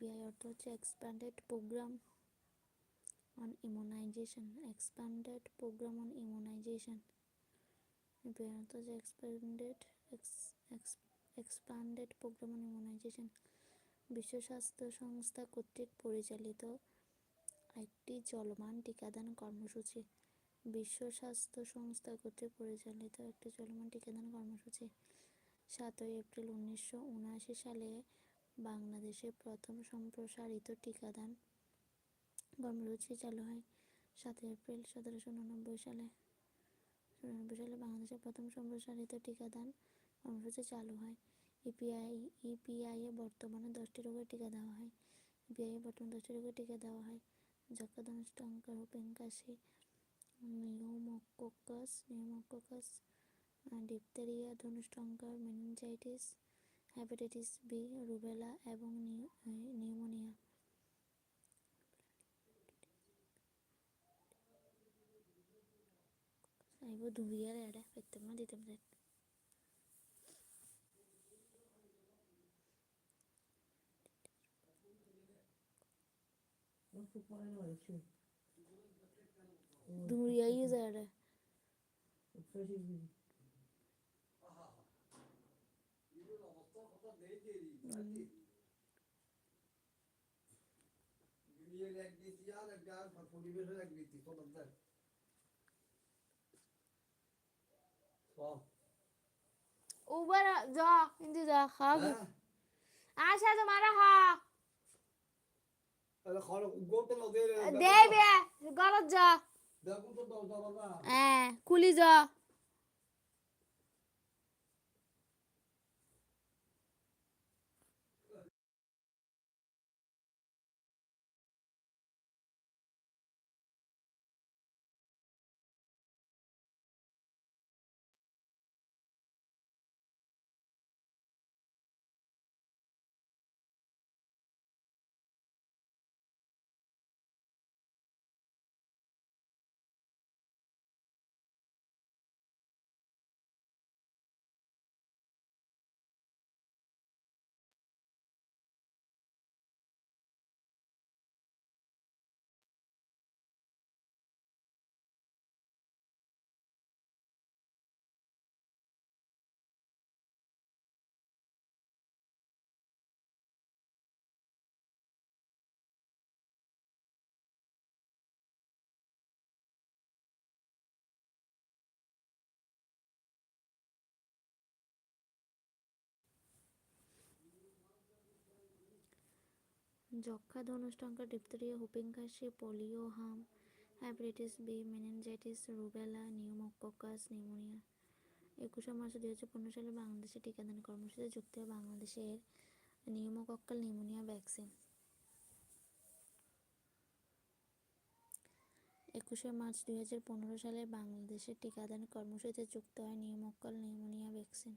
EPI অর্থ হচ্ছে expanded programme on immunisation expanded programme on immunisation EPI অর্থ হচ্ছে expanded expanded programme on immunisation বিশ্ব স্বাস্থ্য সংস্থা কর্তৃক পরিচালিত একটি চলমান টিকাদান কর্মসূচি। বিশ্ব স্বাস্থ্য সংস্থা কর্তৃক পরিচালিত একটি চলমান টিকাদান কর্মসূচি। সাতই এপ্রিল উনিশশো উনআশি সালে বাংলাদেশে প্রথম সম্প্রসারিত টিকাদান কর্মসূচি চালু হয় সাতই এপ্রিল সতেরোশো উননব্বই সালে। উননব্বই সালে বাংলাদেশে প্রথম সম্প্রসারিত টিকাদান কর্মসূচি চালু হয়। ইপিআই ইপিআইয়ে বর্তমানে দশটি রোগের টিকা দেওয়া হয়। ইপিআইয়ে বর্তমানে দশটি রোগের টিকা দেওয়া হয়। যক্ষা ধনুষ্টঙ্কার পেঙ্কাশি pneumococcus pneumococcus diphtheria ধনুষ্টঙ্কার meningitis hepatitis B rubella এবং নিউমোনিয়া আইবো ধুইয়ার এড়ে পেতে মা দিতে পারে اوبر جا انت جا خاب عاش هذا مرها أنا خارج قلت له ديبي غلط ذا ده قلت له ضربه آه كل جا যক্ষা ধনুষ্টঙ্কা ডিপথেরিয়া হুপিং কাশি পোলিও, হাম hepatitis B, meningitis, rubella pneumococcus pneumonia. একুশে মার্চ দুই হাজার পনেরো সালে বাংলাদেশে টিকাদান কর্মসূচিতে যুক্ত হয় বাংলাদেশের নিউমোকক্কাল নিউমোনিয়া ভ্যাকসিন। একুশে মার্চ দুই হাজার পনেরো সালে বাংলাদেশের টিকাদান কর্মসূচিতে যুক্ত হয় নিউমোক্কাল নিউমোনিয়া ভ্যাকসিন।